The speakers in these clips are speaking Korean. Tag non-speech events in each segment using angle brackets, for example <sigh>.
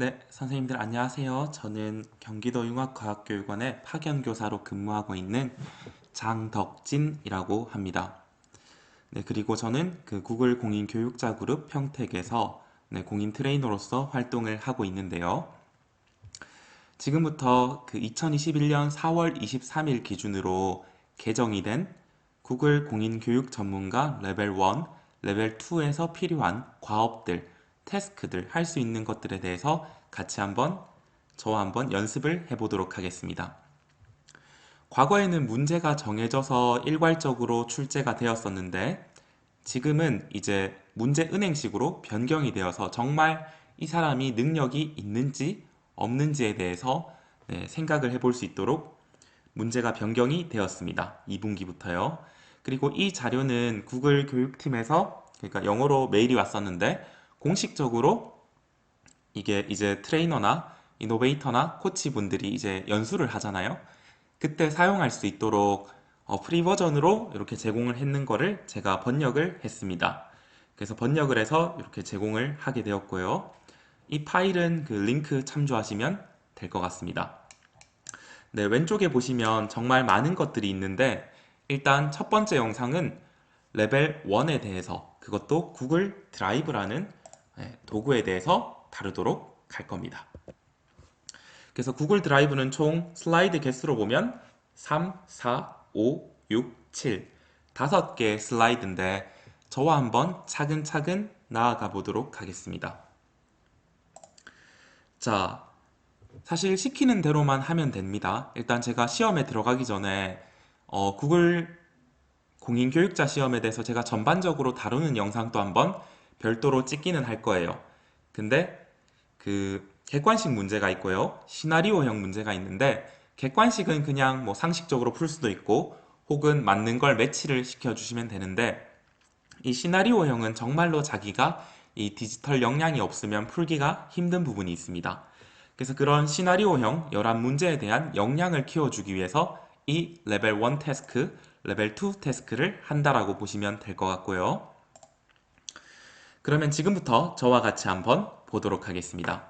네, 선생님들 안녕하세요. 저는 경기도 융합과학교육원의 파견교사로 근무하고 있는 장덕진이라고 합니다. 네, 그리고 저는 그 구글 공인 교육자 그룹 평택에서 네, 공인 트레이너로서 활동을 하고 있는데요. 지금부터 그 2021년 4월 23일 기준으로 개정이 된 구글 공인 교육 전문가 레벨 1, 레벨 2에서 필요한 과업들, 태스크들 할 수 있는 것들에 대해서 같이 한번 저와 한번 연습을 해보도록 하겠습니다. 과거에는 문제가 정해져서 일괄적으로 출제가 되었었는데 지금은 이제 문제 은행식으로 변경이 되어서 정말 이 사람이 능력이 있는지 없는지에 대해서 네, 생각을 해볼 수 있도록 문제가 변경이 되었습니다. 2분기부터요. 그리고 이 자료는 구글 교육팀에서 그러니까 영어로 메일이 왔었는데 공식적으로 이게 이제 트레이너나 이노베이터나 코치 분들이 이제 연수를 하잖아요. 그때 사용할 수 있도록 어, 프리 버전으로 이렇게 제공을 했는 거를 제가 번역을 했습니다. 그래서 번역을 해서 이렇게 제공을 하게 되었고요. 이 파일은 그 링크 참조하시면 될 것 같습니다. 네, 왼쪽에 보시면 정말 많은 것들이 있는데 일단 첫 번째 영상은 레벨 1에 대해서 그것도 구글 드라이브라는 네, 도구에 대해서 다루도록 할 겁니다. 그래서 구글 드라이브는 총 슬라이드 개수로 보면 3, 4, 5, 6, 7 다섯 개의 슬라이드인데 저와 한번 차근차근 나아가 보도록 하겠습니다. 자, 사실 시키는 대로만 하면 됩니다. 일단 제가 시험에 들어가기 전에 어, 구글 공인교육자 시험에 대해서 제가 전반적으로 다루는 영상도 한번 별도로 찍기는 할 거예요. 근데 그 객관식 문제가 있고요. 시나리오형 문제가 있는데 객관식은 그냥 뭐 상식적으로 풀 수도 있고 혹은 맞는 걸 매치를 시켜주시면 되는데 이 시나리오형은 정말로 자기가 이 디지털 역량이 없으면 풀기가 힘든 부분이 있습니다. 그래서 그런 시나리오형 11문제에 대한 역량을 키워주기 위해서 이 레벨 1 태스크, 레벨 2 태스크를 한다라고 보시면 될 것 같고요. 그러면 지금부터 저와 같이 한번 보도록 하겠습니다.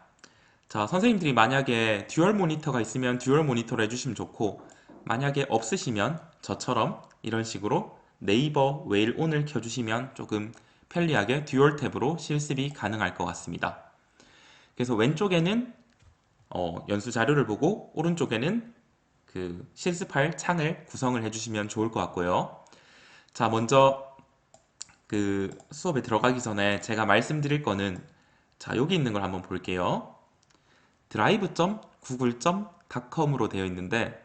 자, 선생님들이 만약에 듀얼 모니터가 있으면 듀얼 모니터로 해주시면 좋고 만약에 없으시면 저처럼 이런 식으로 네이버 웨일 온을 켜주시면 조금 편리하게 듀얼 탭으로 실습이 가능할 것 같습니다. 그래서 왼쪽에는 어, 연수 자료를 보고 오른쪽에는 그 실습할 창을 구성을 해주시면 좋을 것 같고요. 자, 먼저 그 수업에 들어가기 전에 제가 말씀드릴 거는 자, 여기 있는 걸 한번 볼게요. drive.google.com으로 되어 있는데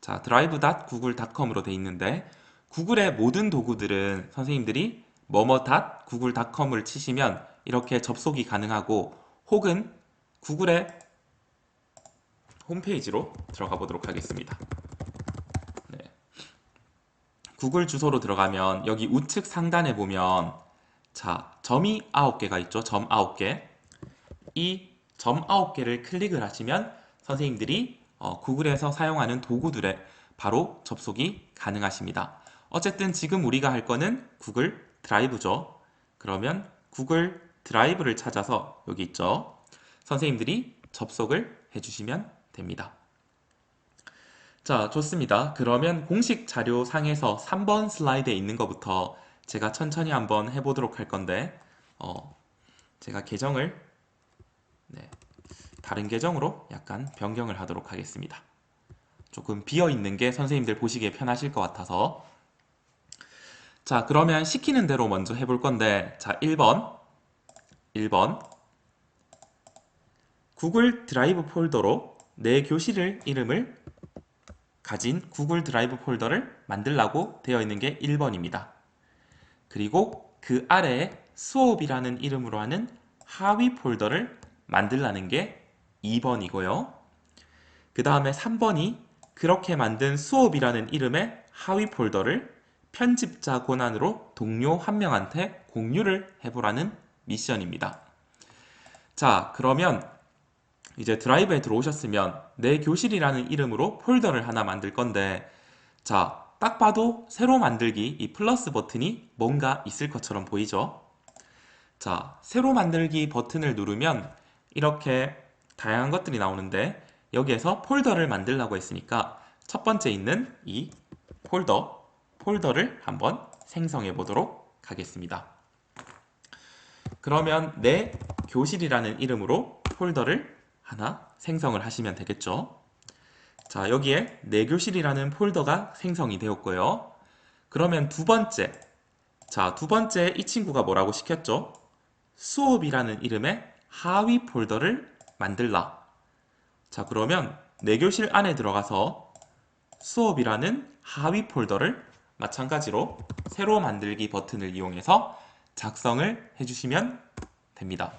자, drive.google.com으로 되어 있는데 구글의 모든 도구들은 선생님들이 뭐뭐.google.com을 치시면 이렇게 접속이 가능하고 혹은 구글의 홈페이지로 들어가 보도록 하겠습니다. 네. 구글 주소로 들어가면 여기 우측 상단에 보면 자 점이 9개가 있죠. 점 9개 이 점 9개를 클릭을 하시면 선생님들이 어, 구글에서 사용하는 도구들에 바로 접속이 가능하십니다. 어쨌든 지금 우리가 할 거는 구글 드라이브죠. 그러면 구글 드라이브를 찾아서 여기 있죠. 선생님들이 접속을 해주시면 됩니다. 자, 좋습니다. 그러면 공식 자료 상에서 3번 슬라이드에 있는 것부터 제가 천천히 한번 해보도록 할 건데, 어, 제가 계정을 네, 다른 계정으로 약간 변경을 하도록 하겠습니다. 조금 비어 있는 게 선생님들 보시기에 편하실 것 같아서. 자, 그러면 시키는 대로 먼저 해볼 건데, 자, 1번. 1번. 구글 드라이브 폴더로 내 교실 이름을 가진 구글 드라이브 폴더를 만들라고 되어 있는 게 1번입니다. 그리고 그 아래에 수업이라는 이름으로 하는 하위 폴더를 만들라는 게 2번이고요. 그 다음에 3번이 그렇게 만든 수업이라는 이름의 하위 폴더를 편집자 권한으로 동료 한 명한테 공유를 해보라는 미션입니다. 자, 그러면 이제 드라이브에 들어오셨으면 내 교실이라는 이름으로 폴더를 하나 만들 건데 자, 딱 봐도 새로 만들기 이 플러스 버튼이 뭔가 있을 것처럼 보이죠? 자, 새로 만들기 버튼을 누르면 이렇게 다양한 것들이 나오는데 여기에서 폴더를 만들라고 했으니까 첫 번째 있는 이 폴더, 폴더를 한번 생성해 보도록 하겠습니다. 그러면 내 교실이라는 이름으로 폴더를 하나 생성을 하시면 되겠죠. 자, 여기에 내 교실이라는 폴더가 생성이 되었고요. 그러면 두 번째, 자, 두 번째 이 친구가 뭐라고 시켰죠? 수업이라는 이름의 하위 폴더를 만들라. 자, 그러면 내 교실 안에 들어가서 수업이라는 하위 폴더를 마찬가지로 새로 만들기 버튼을 이용해서 작성을 해주시면 됩니다.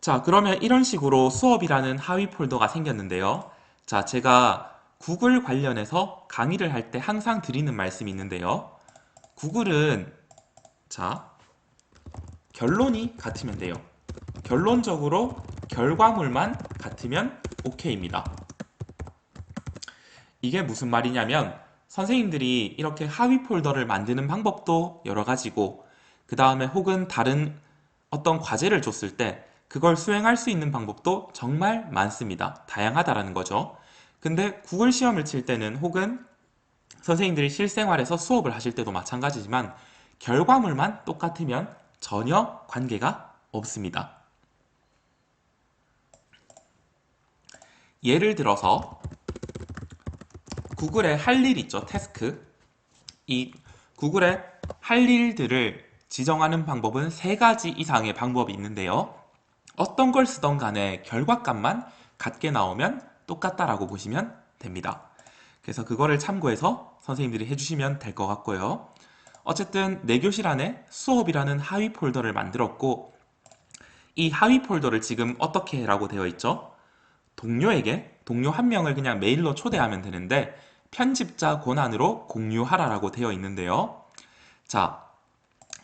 자, 그러면 이런 식으로 수업이라는 하위 폴더가 생겼는데요. 자, 제가 구글 관련해서 강의를 할 때 항상 드리는 말씀이 있는데요. 구글은 자, 결론이 같으면 돼요. 결론적으로 결과물만 같으면 OK입니다. 이게 무슨 말이냐면 선생님들이 이렇게 하위 폴더를 만드는 방법도 여러 가지고 그 다음에 혹은 다른 어떤 과제를 줬을 때 그걸 수행할 수 있는 방법도 정말 많습니다. 다양하다라는 거죠. 근데 구글 시험을 칠 때는 혹은 선생님들이 실생활에서 수업을 하실 때도 마찬가지지만 결과물만 똑같으면 전혀 관계가 없습니다. 예를 들어서 구글의 할일 있죠, 태스크. 이 구글의 할 일들을 지정하는 방법은 세 가지 이상의 방법이 있는데요. 어떤 걸 쓰던 간에 결과값만 같게 나오면 똑같다라고 보시면 됩니다. 그래서 그거를 참고해서 선생님들이 해주시면 될 것 같고요. 어쨌든 내 교실 안에 수업이라는 하위 폴더를 만들었고 이 하위 폴더를 지금 어떻게 해라고 되어 있죠? 동료에게 동료 한 명을 그냥 메일로 초대하면 되는데 편집자 권한으로 공유하라라고 되어 있는데요. 자,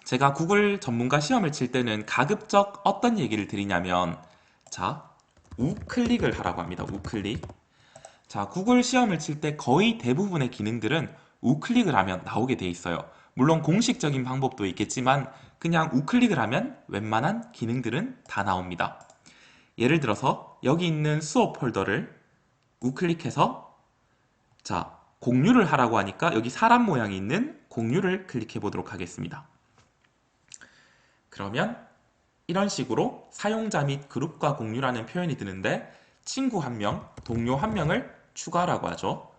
제가 구글 전문가 시험을 칠 때는 가급적 어떤 얘기를 드리냐면 자, 우클릭을 하라고 합니다. 우클릭. 자, 구글 시험을 칠 때 거의 대부분의 기능들은 우클릭을 하면 나오게 돼 있어요. 물론 공식적인 방법도 있겠지만 그냥 우클릭을 하면 웬만한 기능들은 다 나옵니다. 예를 들어서 여기 있는 수업 폴더를 우클릭해서 자, 공유를 하라고 하니까 여기 사람 모양이 있는 공유를 클릭해 보도록 하겠습니다. 그러면 이런 식으로 사용자 및 그룹과 공유라는 표현이 드는데 친구 한 명, 동료 한 명을 추가라고 하죠.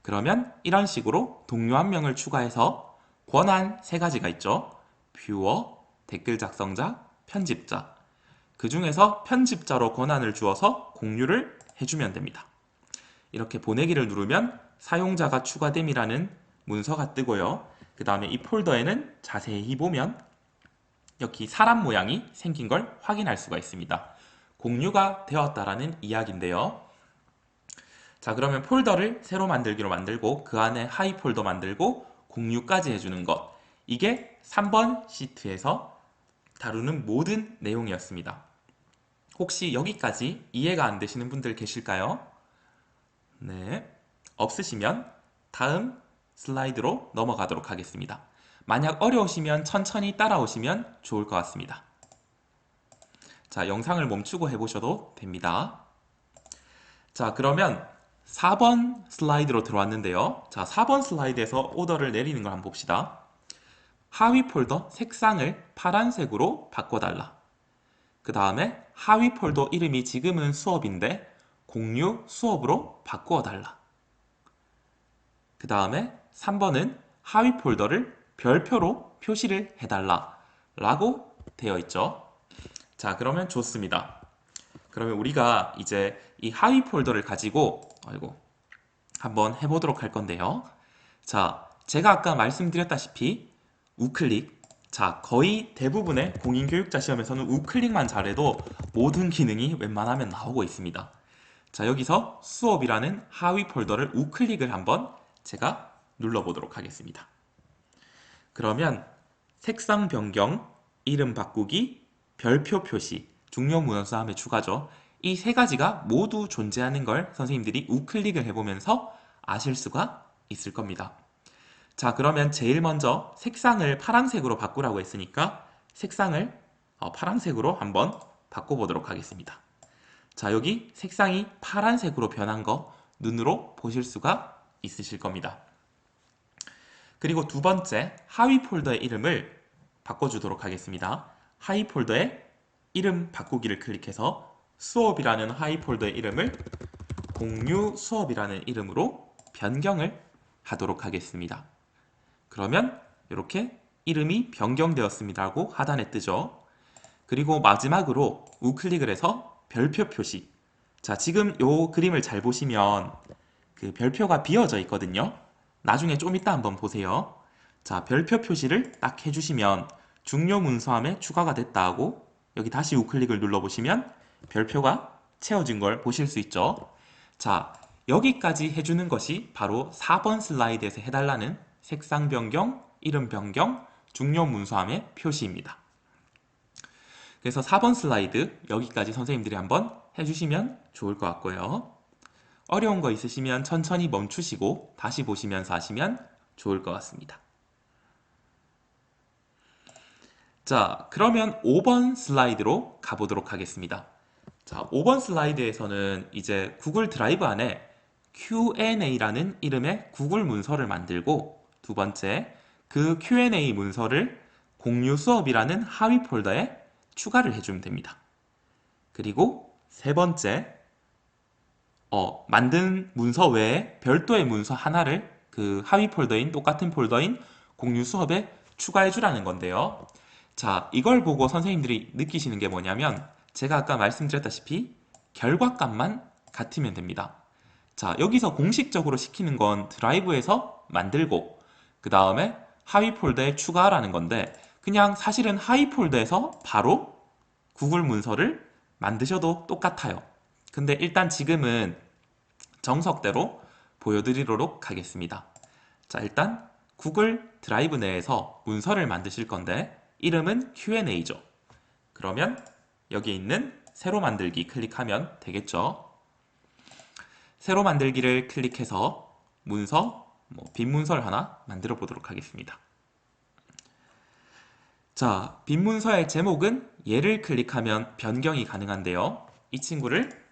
그러면 이런 식으로 동료 한 명을 추가해서 권한 세 가지가 있죠. 뷰어, 댓글 작성자, 편집자. 그 중에서 편집자로 권한을 주어서 공유를 해주면 됩니다. 이렇게 보내기를 누르면 사용자가 추가됨이라는 문서가 뜨고요. 그 다음에 이 폴더에는 자세히 보면 여기 사람 모양이 생긴 걸 확인할 수가 있습니다. 공유가 되었다라는 이야기인데요. 자, 그러면 폴더를 새로 만들기로 만들고 그 안에 하이 폴더 만들고 공유까지 해주는 것. 이게 3번 시트에서 다루는 모든 내용이었습니다. 혹시 여기까지 이해가 안 되시는 분들 계실까요? 네. 없으시면 다음 슬라이드로 넘어가도록 하겠습니다. 만약 어려우시면 천천히 따라오시면 좋을 것 같습니다. 자, 영상을 멈추고 해보셔도 됩니다. 자, 그러면 4번 슬라이드로 들어왔는데요. 자, 4번 슬라이드에서 오더를 내리는 걸 한번 봅시다. 하위 폴더 색상을 파란색으로 바꿔달라. 그 다음에 하위 폴더 이름이 지금은 수업인데 공유 수업으로 바꾸어 달라. 그 다음에 3번은 하위 폴더를 별표로 표시를 해달라 라고 되어 있죠. 자, 그러면 좋습니다. 그러면 우리가 이제 이 하위 폴더를 가지고 아이고 한번 해보도록 할 건데요. 자, 제가 아까 말씀드렸다시피 우클릭 자, 거의 대부분의 공인교육자 시험에서는 우클릭만 잘해도 모든 기능이 웬만하면 나오고 있습니다. 자, 여기서 수업이라는 하위 폴더를 우클릭을 한번 제가 눌러보도록 하겠습니다. 그러면 색상 변경, 이름 바꾸기, 별표 표시, 중요 문헌수함의 추가죠. 이 세 가지가 모두 존재하는 걸 선생님들이 우클릭을 해보면서 아실 수가 있을 겁니다. 자, 그러면 제일 먼저 색상을 파란색으로 바꾸라고 했으니까 색상을 어, 파란색으로 한번 바꿔보도록 하겠습니다. 자, 여기 색상이 파란색으로 변한 거 눈으로 보실 수가 있으실 겁니다. 그리고 두 번째, 하위 폴더의 이름을 바꿔주도록 하겠습니다. 하위 폴더의 이름 바꾸기를 클릭해서 수업이라는 하위 폴더의 이름을 공유 수업이라는 이름으로 변경을 하도록 하겠습니다. 그러면 이렇게 이름이 변경되었습니다 하고 하단에 뜨죠. 그리고 마지막으로 우클릭을 해서 별표 표시. 자, 지금 요 그림을 잘 보시면 그 별표가 비어져 있거든요. 나중에 좀 이따 한번 보세요. 자, 별표 표시를 딱 해주시면 중요 문서함에 추가가 됐다 하고 여기 다시 우클릭을 눌러보시면 별표가 채워진 걸 보실 수 있죠. 자, 여기까지 해주는 것이 바로 4번 슬라이드에서 해달라는 색상 변경, 이름 변경, 중요 문서함의 표시입니다. 그래서 4번 슬라이드 여기까지 선생님들이 한번 해주시면 좋을 것 같고요. 어려운 거 있으시면 천천히 멈추시고 다시 보시면서 하시면 좋을 것 같습니다. 자, 그러면 5번 슬라이드로 가보도록 하겠습니다. 자, 5번 슬라이드에서는 이제 구글 드라이브 안에 Q&A라는 이름의 구글 문서를 만들고 두 번째, 그 Q&A 문서를 공유 수업이라는 하위 폴더에 추가를 해주면 됩니다. 그리고 세 번째, 어, 만든 문서 외에 별도의 문서 하나를 그 하위 폴더인 똑같은 폴더인 공유 수업에 추가해 주라는 건데요. 자, 이걸 보고 선생님들이 느끼시는 게 뭐냐면 제가 아까 말씀드렸다시피 결과값만 같으면 됩니다. 자, 여기서 공식적으로 시키는 건 드라이브에서 만들고 그 다음에 하위 폴더에 추가라는 건데 그냥 사실은 하위 폴더에서 바로 구글 문서를 만드셔도 똑같아요. 근데 일단 지금은 정석대로 보여드리도록 하겠습니다. 자, 일단 구글 드라이브 내에서 문서를 만드실 건데 이름은 Q&A죠. 그러면 여기 있는 새로 만들기 클릭하면 되겠죠. 새로 만들기를 클릭해서 문서, 뭐 빈 문서를 하나 만들어 보도록 하겠습니다. 자, 빈 문서의 제목은 얘를 클릭하면 변경이 가능한데요. 이 친구를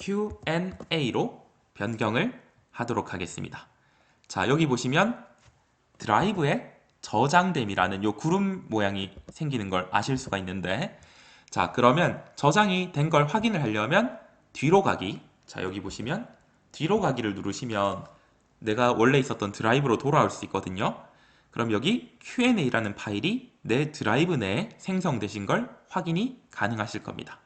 Q&A로 변경을 하도록 하겠습니다. 자, 여기 보시면 드라이브에 저장됨이라는 요 구름 모양이 생기는 걸 아실 수가 있는데 자, 그러면 저장이 된 걸 확인을 하려면 뒤로 가기 자, 여기 보시면 뒤로 가기를 누르시면 내가 원래 있었던 드라이브로 돌아올 수 있거든요. 그럼 여기 Q&A라는 파일이 내 드라이브 내에 생성되신 걸 확인이 가능하실 겁니다.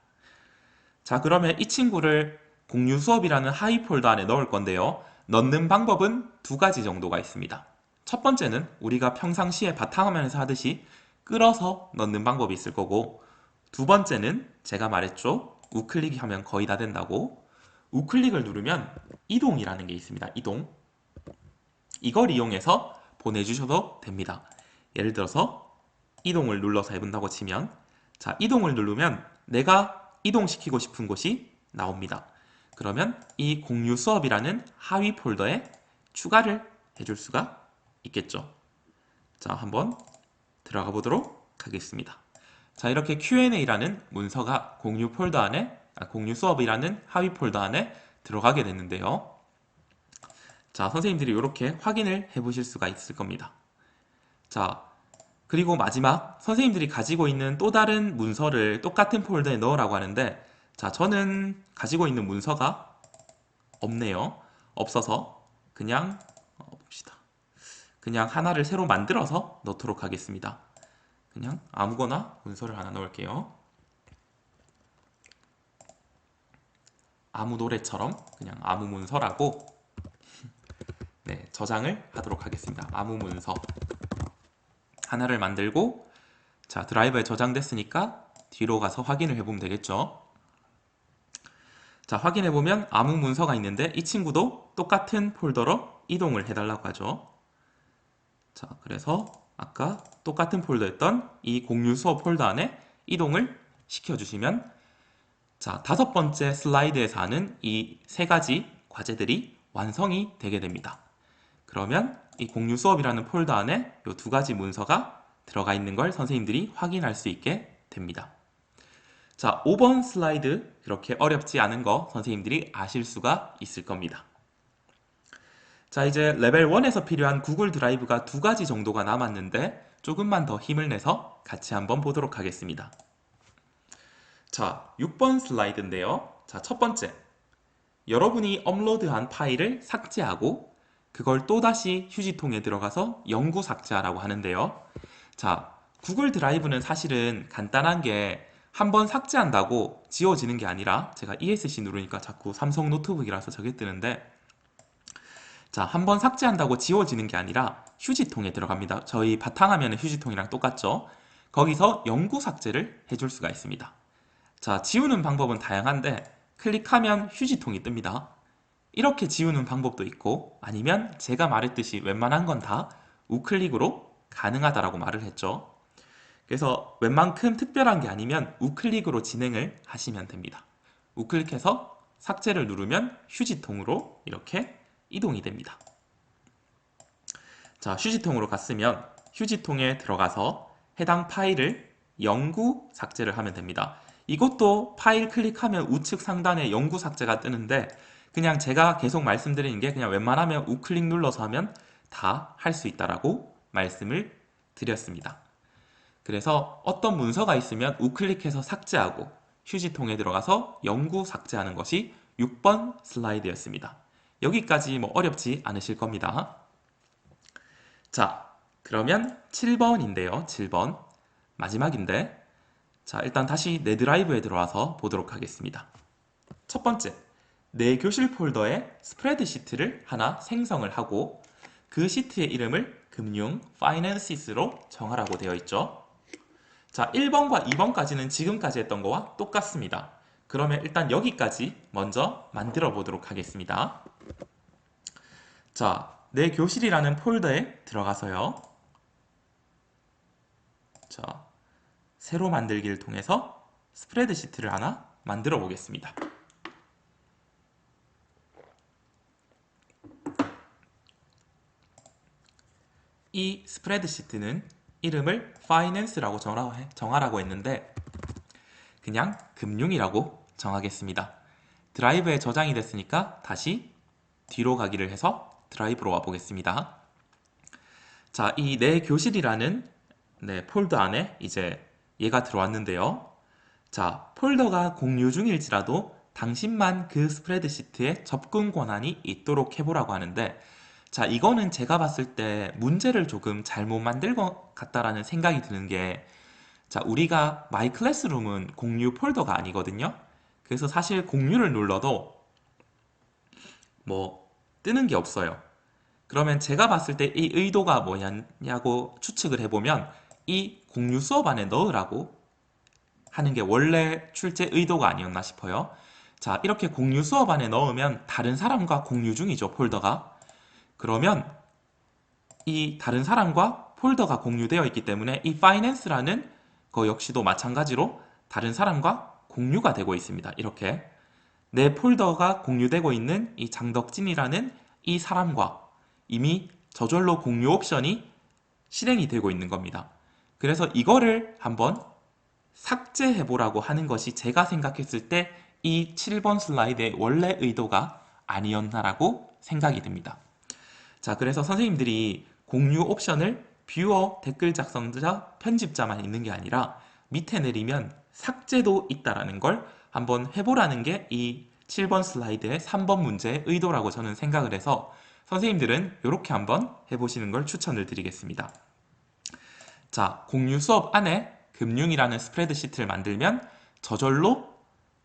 자, 그러면 이 친구를 공유 수업이라는 하위 폴더 안에 넣을 건데요. 넣는 방법은 두 가지 정도가 있습니다. 첫 번째는 우리가 평상시에 바탕화면에서 하듯이 끌어서 넣는 방법이 있을 거고 두 번째는 제가 말했죠. 우클릭 하면 거의 다 된다고 우클릭을 누르면 이동이라는 게 있습니다. 이동 이걸 이용해서 보내주셔도 됩니다. 예를 들어서 이동을 눌러서 해본다고 치면 자 이동을 누르면 내가 이동시키고 싶은 곳이 나옵니다. 그러면 이 공유 수업이라는 하위 폴더에 추가를 해줄 수가 있겠죠. 자, 한번 들어가 보도록 하겠습니다. 자, 이렇게 Q&A라는 문서가 공유 폴더 안에, 아, 공유 수업이라는 하위 폴더 안에 들어가게 됐는데요. 자, 선생님들이 이렇게 확인을 해 보실 수가 있을 겁니다. 자, 그리고 마지막 선생님들이 가지고 있는 또 다른 문서를 똑같은 폴더에 넣으라고 하는데 자, 저는 가지고 있는 문서가 없네요. 없어서 그냥 어, 봅시다. 그냥 하나를 새로 만들어서 넣도록 하겠습니다. 그냥 아무거나 문서를 하나 넣을게요. 아무 노래처럼 그냥 아무 문서라고 <laughs> 네, 저장을 하도록 하겠습니다. 아무 문서 하나를 만들고 자 드라이버에 저장됐으니까 뒤로 가서 확인을 해보면 되겠죠. 자 확인해 보면 아무 문서가 있는데 이 친구도 똑같은 폴더로 이동을 해달라고 하죠. 자 그래서 아까 똑같은 폴더였던 이 공유 수업 폴더 안에 이동을 시켜주시면 자 다섯 번째 슬라이드에서 하는 이 세 가지 과제들이 완성이 되게 됩니다. 그러면 이 공유 수업이라는 폴더 안에 이 두 가지 문서가 들어가 있는 걸 선생님들이 확인할 수 있게 됩니다. 자, 5번 슬라이드 그렇게 어렵지 않은 거 선생님들이 아실 수가 있을 겁니다. 자, 이제 레벨 1에서 필요한 구글 드라이브가 두 가지 정도가 남았는데 조금만 더 힘을 내서 같이 한번 보도록 하겠습니다. 자, 6번 슬라이드인데요. 자, 첫 번째. 여러분이 업로드한 파일을 삭제하고 그걸 또다시 휴지통에 들어가서 영구 삭제하라고 하는데요. 자, 구글 드라이브는 사실은 간단한 게 한번 삭제한다고 지워지는 게 아니라 제가 ESC 누르니까 자꾸 삼성 노트북이라서 저게 뜨는데 자, 한번 삭제한다고 지워지는 게 아니라 휴지통에 들어갑니다. 저희 바탕화면은 휴지통이랑 똑같죠? 거기서 영구 삭제를 해줄 수가 있습니다. 자, 지우는 방법은 다양한데 클릭하면 휴지통이 뜹니다. 이렇게 지우는 방법도 있고 아니면 제가 말했듯이 웬만한 건 다 우클릭으로 가능하다라고 말을 했죠. 그래서 웬만큼 특별한 게 아니면 우클릭으로 진행을 하시면 됩니다. 우클릭해서 삭제를 누르면 휴지통으로 이렇게 이동이 됩니다. 자, 휴지통으로 갔으면 휴지통에 들어가서 해당 파일을 영구 삭제를 하면 됩니다. 이것도 파일 클릭하면 우측 상단에 영구 삭제가 뜨는데 그냥 제가 계속 말씀드리는 게 그냥 웬만하면 우클릭 눌러서 하면 다 할 수 있다라고 말씀을 드렸습니다. 그래서 어떤 문서가 있으면 우클릭해서 삭제하고 휴지통에 들어가서 영구 삭제하는 것이 6번 슬라이드였습니다. 여기까지 뭐 어렵지 않으실 겁니다. 자, 그러면 7번인데요. 7번. 마지막인데. 자, 일단 다시 내 드라이브에 들어와서 보도록 하겠습니다. 첫 번째, 내 교실 폴더에 스프레드 시트를 하나 생성을 하고 그 시트의 이름을 금융, finances,로 정하라고 되어 있죠. 자, 1번과 2번까지는 지금까지 했던 거와 똑같습니다. 그러면 일단 여기까지 먼저 만들어 보도록 하겠습니다. 자, 내 교실이라는 폴더에 들어가서요. 자, 새로 만들기를 통해서 스프레드 시트를 하나 만들어 보겠습니다. 이 스프레드 시트는 이름을 finance라고 정하라고 했는데 그냥 금융이라고 정하겠습니다. 드라이브에 저장이 됐으니까 다시 뒤로 가기를 해서 드라이브로 와 보겠습니다. 자, 이 내 교실이라는 네, 폴더 안에 이제 얘가 들어왔는데요. 자, 폴더가 공유 중일지라도 당신만 그 스프레드시트에 접근 권한이 있도록 해보라고 하는데 자, 이거는 제가 봤을 때 문제를 조금 잘못 만들 것 같다라는 생각이 드는 게 자, 우리가 마이 클래스룸은 공유 폴더가 아니거든요. 그래서 사실 공유를 눌러도 뭐 뜨는 게 없어요. 그러면 제가 봤을 때 이 의도가 뭐냐고 추측을 해보면 이 공유 수업 안에 넣으라고 하는 게 원래 출제 의도가 아니었나 싶어요. 자, 이렇게 공유 수업 안에 넣으면 다른 사람과 공유 중이죠, 폴더가. 그러면 이 다른 사람과 폴더가 공유되어 있기 때문에 이 finance라는 거 역시도 마찬가지로 다른 사람과 공유가 되고 있습니다. 이렇게 내 폴더가 공유되고 있는 이 장덕진이라는 이 사람과 이미 저절로 공유 옵션이 실행이 되고 있는 겁니다. 그래서 이거를 한번 삭제해 보라고 하는 것이 제가 생각했을 때 이 7번 슬라이드의 원래 의도가 아니었나라고 생각이 듭니다. 자, 그래서 선생님들이 공유 옵션을 뷰어, 댓글 작성자, 편집자만 있는 게 아니라 밑에 내리면 삭제도 있다라는 걸 한번 해보라는 게 이 7번 슬라이드의 3번 문제의 의도라고 저는 생각을 해서 선생님들은 이렇게 한번 해보시는 걸 추천을 드리겠습니다. 자, 공유 수업 안에 금융이라는 스프레드시트를 만들면 저절로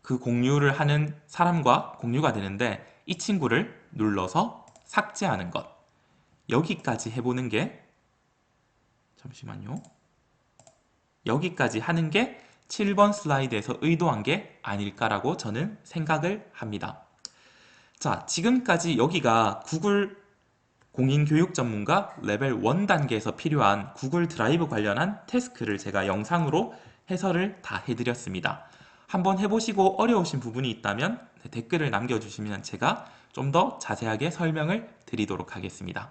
그 공유를 하는 사람과 공유가 되는데 이 친구를 눌러서 삭제하는 것. 여기까지 해보는 게 잠시만요. 여기까지 하는 게 7번 슬라이드에서 의도한 게 아닐까라고 저는 생각을 합니다. 자, 지금까지 여기가 구글 공인교육 전문가 레벨 1 단계에서 필요한 구글 드라이브 관련한 태스크를 제가 영상으로 해설을 다 해드렸습니다. 한번 해보시고 어려우신 부분이 있다면 댓글을 남겨주시면 제가 좀 더 자세하게 설명을 드리도록 하겠습니다.